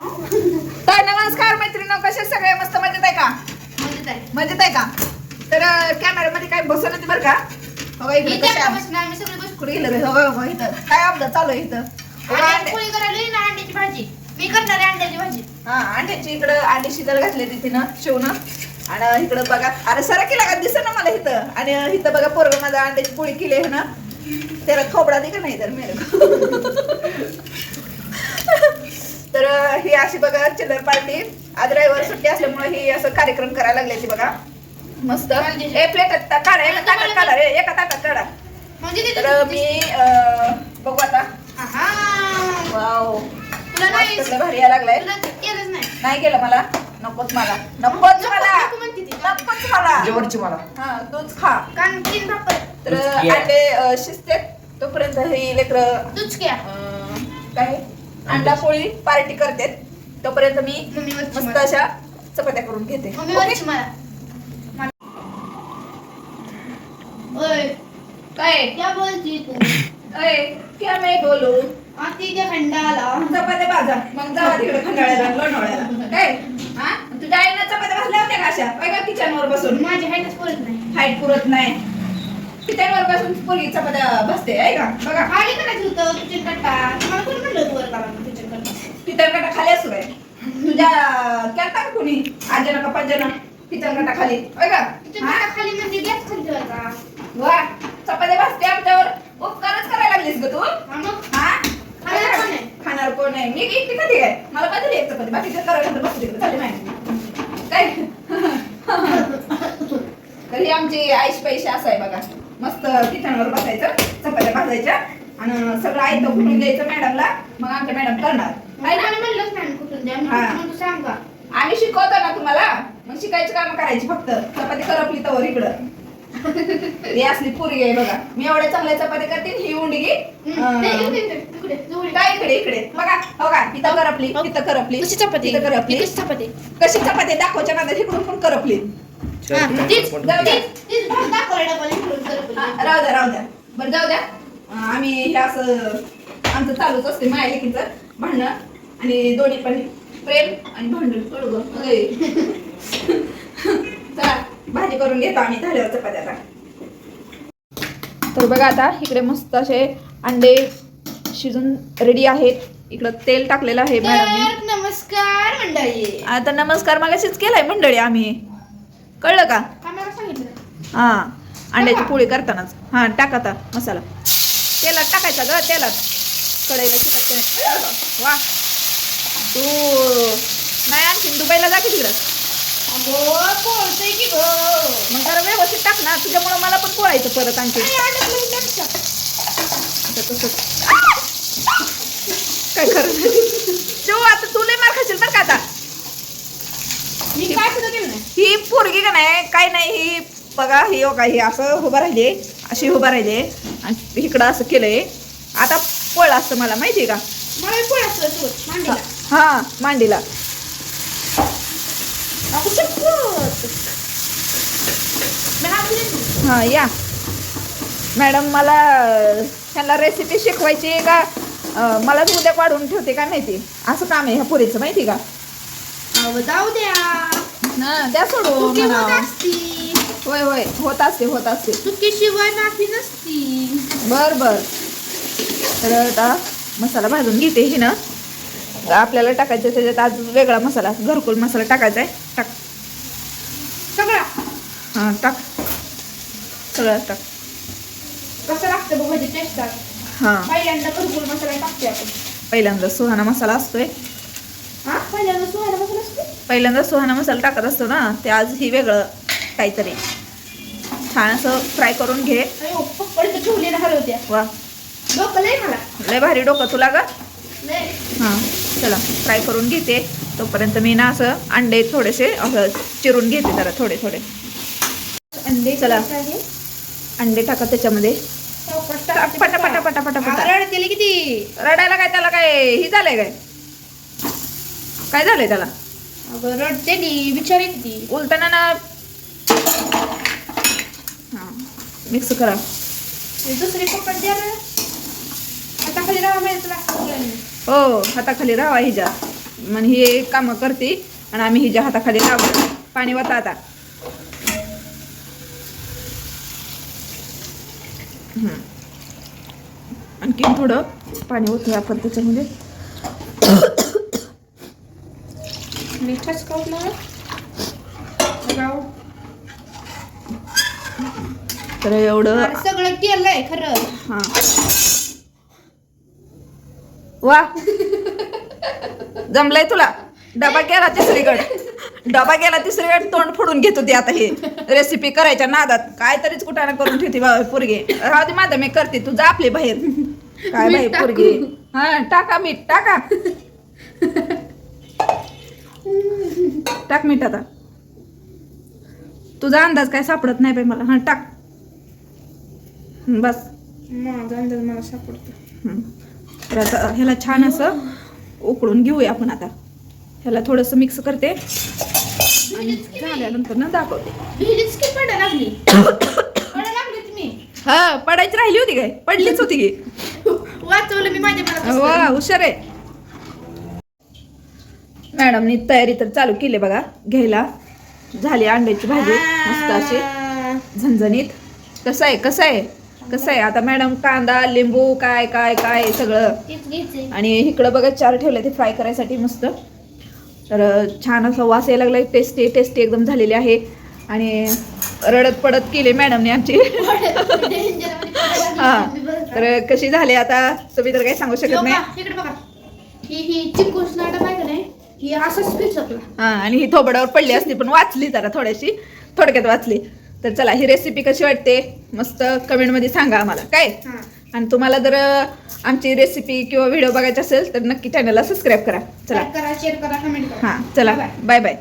तर नमस्कार मैत्रिणी कसे सगळे? मस्त मजेत आहे का? मजेत आहे. मजेत आहे का? तर कॅमेऱ्यामध्ये काय बसत नाही बरं का? हो इकडे कशा आम्ही सगळे बसू. कुठे गेलं रे हो हो, इथं. काय आपलं चालू आहे इथं? हो, पोळी करायला ना अंड्याची भाजी. मी करणार आहे अंड्याची भाजी. हा अंड्याची इकडं अंडे शिजल घातले तिथे ना शिवणं आणि इकडं बघा. अरे सरा केला का दिसत ना मला इथं. आणि इथं बघा पोरग माझा अंड्याची पोळी केली आहे ना. त्याला खोबडा दे का नाही तर मेरे अशी बघा चिल्लर पार्टी. आज रविवार सुट्टी असल्यामुळे ही असं कार्यक्रम करायला लागले ती बघा. मस्त. ए प्लेट काढा एका ताटात काढा. रे एका ताटात काढा. म्हणजे तर मी बघू आता. आहा. वाव. तुला नाही मस्त भारी यायला लागलाय. नाही. नाही केलं मला. नकोच मला. नकोच मला. नकोच मला. जेवणची मला. हा तूच खा. कारण तीन तर अं, शिजते. तोपर्यंत ही लेकर काय? अंडा पोळी पार्टी करते तोपर्यंत मी मस्त मला. अशा चपात्या करून घेते. मम्मी वरची मला. ओय काय? क्या बोलती तू? अय क्या मी बोलू? आती क्या खंडाला? चपात्या भाजा. मग जावा तिकडे खंडाळ्याला लोणावळ्याला. काय? हा? तुझ्या आईनं चपात्या भाजल्या होत्या का अशा? बघा किचनवर बसून? माझी हाईटच बोलत नाही. हाईट पुरत नाही. किचनवर बसून पोरगी चपात्या बसते आहे का? बघा. खाली करायचं होतं किचन कट्टा. तुम्हाला कोण म्हणलं होतं वर करा किचन कट्टा किचन काटा खाली असू आहे तुझ्या केलता का कोणी? आजन का पंजन किचन काटा खाली होय का? खाली म्हणजे गॅस खाली ठेवायचा वा चपात्या भाजते आमच्यावर. उपकारच करायला लागलीस ग तू. हा खाणार कोण आहे? मी एकटी खाते काय? मला पाहिजे एक चपाती. बाकीचे करायला तिकडे चालेल माहिती काय? तर आमची आईश पैसे असं आहे बघा. मस्त किचनवर बसायचं चपात्या भाजायच्या. आणि सगळं आयतं कुठून द्यायचं मॅडमला मग आमच्या मॅडम करणार. म्हणलंच नाही कुठून द्या हा. सांग. आम्ही शिकवतो ना तुम्हाला. मग शिकायची कामं करायची फक्त. चपाती करपली तवर इकडं. ही असली पुरी आहे बघा. मी एवढ्या चांगल्या चपात्या करते ही उंडगी. नाही, इकडे, इकडे, इकडे, जवळ. ये. काय इकडे इकडे? बघा हो का इथं करपली. इथं करपली कशी चपाती? इथं करपली. ही कशी चपाती? कशी चपाती? दाखवायच्या नादात इकडून पण करपली. जाऊ. तीच- भाग डबल इकडून. हा, राहू द्या राहू द्या. बरं जाऊ द्या. अं, आम्ही हे असं आमचं चालूच असते माया लेकीचं. भांडणं आणि दोन्ही पण प्रेम आणि भांडण कळू. चला भाजी करून घेतो आम्ही झाल्यावर चपात्या आता. तर बघा आता इकडे मस्त असे अंडे शिजून रेडी आहेत. इकडं तेल टाकलेलं आहे मॅडमने तर नमस्कार मंडळी. आता नमस्कार मगाशीच केलाय मंडळी आम्ही. कळलं का? हा अंड्याची पोळी करतानाच. हा टाक मसाला. तेलात टाकायचा ग तेलात. कढईला चिकट वा. तू नाही आणखीन दुबईला जा की तिकडं. पोळतोय की गो. मग जरा व्यवस्थित टाक ना तुझ्यामुळं मला पण पोळायचं परत आणखी. तसंच. काय खरं जेव्हा आता तू लय मार खाशील बरं का आता. मी काय सुद्धा केलं नाही. ही पोरगी का नाही काय नाही ही बघा ही बघा ही असं उभं राहिले अशी उभं राहिले. आणि इकडं असं केलंय. आता पोळलं असतं मला माहिती का? मला पोळ असलं सोबत मांडीला. हा मांडीला. तू. हा या. मॅडम मला ह्यांना रेसिपी शिकवायची आहे का? अं, मलाच उद्या वाढून ठेवते काय माहिती? असं काम आहे ह्या पुरीचं माहिती का? जाऊ द्या. हा द्या सोडून. असती होय होय होत असते होत असते. चुकीशिवाय माफी नसती. बर बर. तर आता मसाला भाजून घेते ही ना. आपल्याला टाकायचं त्याच्यात आज वेगळा मसाला घरकुल मसाला टाकायचा आहे. टाक. सगळा? हां टाक. सगळं टाक. कसं लागतं बघ टेस्ट हां. पहिल्यांदा घरकुल मसाला टाकते आपण. पहिल्यांदा सुहाना मसाला असतोय. हा? पहिल्यांदा सुहायला मसाला असतो पहिल्यांदा सुहाना मसाला टाकत असतो ना ते आज ही वेगळं काहीतरी. छान असं फ्राय करून घे. अयो पप्पड तर ठेवले ना हलवत्या वा. लय भारी डोकं तुला का लय. हां चला फ्राय करून घेते. तोपर्यंत मी ना असं अंडे थोडेसे असं चिरून घेते जरा थोडे थोडे. अंडे चला. अंडे टाका त्याच्यामध्ये. पटा पटा पटा पटा पटा रडतेले किती? रडायला काय त्याला काय? ही झालंय काय? काय झालंय त्याला? रडते बिचारी किती? उलटना ना हां मिक्स करा. दुसरी पकड द्या राहा माहिती हो हाताखाली राहा हिच्या. मग ही कामं करते आणि आम्ही हिच्या हाताखाली लावतो पाणी वाता आता. आणखीन थोडं पाणी ओतूया आपण त्याच्यामध्ये. मिठाच खाऊ तर एवढं सगळं केलंय खरं. हा. वा. जमलंय तुला? डबा गेला तिसरीकडे. डबा गेला तिसरीकडे तोंड फोडून घेत होती आता ही. रेसिपी करायच्या नादात. काय तरीच कुठाना करून ठेवते पोरगे. राहू दे माझं मी करते. तू जा आपली बाहेर. काय टाकू. पोरगी? हा टाका मीठ टाका. टाक मीठ आता. तुझा अंदाज काय सापडत नाही बाई मला. हा टाक. बस. माझा अंदाज मला सापडतो. तर आता ह्याला छान असं उकळून घेऊया आपण आता. ह्याला थोडंसं मिक्स करते. आणि झाल्यानंतर ना दाखवते. हा पडायची राहिली होती काय? पडलीच होती की. वाचवलं मी माझ्या वा हुशार आहे. मॅडमनी तयारी तर चालू केली बघा. घ्यायला झाली अंड्याची भाजी मस्त अशी झणझणीत. कसं आहे कसं आहे? कसं आहे? आता मॅडम कांदा लिंबू काय काय काय सगळं. आणि इकडं बघा चार ठेवले ते फ्राय करायसाठी मस्त. तर छान असं वास यायला लागलाय. टेस्टी टेस्टी एकदम झालेली आहे. आणि रडत पडत केली मॅडमने आमची. हा. तर कशी झाली आता? तुम्ही तर काही सांगू शकत नाही. ही असंच हा आणि ही थोबडावर पडली असती पण वाचली जरा थोड्याशी थोडक्यात वाचली. तर चला ही रेसिपी कशी वाटते? मस्त कमेंटमध्ये सांगा आम्हाला. काय? आणि तुम्हाला जर आमची रेसिपी किंवा व्हिडिओ बघायचा असेल तर नक्की चॅनलला सबस्क्राईब करा. चला. करा शेअर करा कमेंट करा. हां चला. Bye bye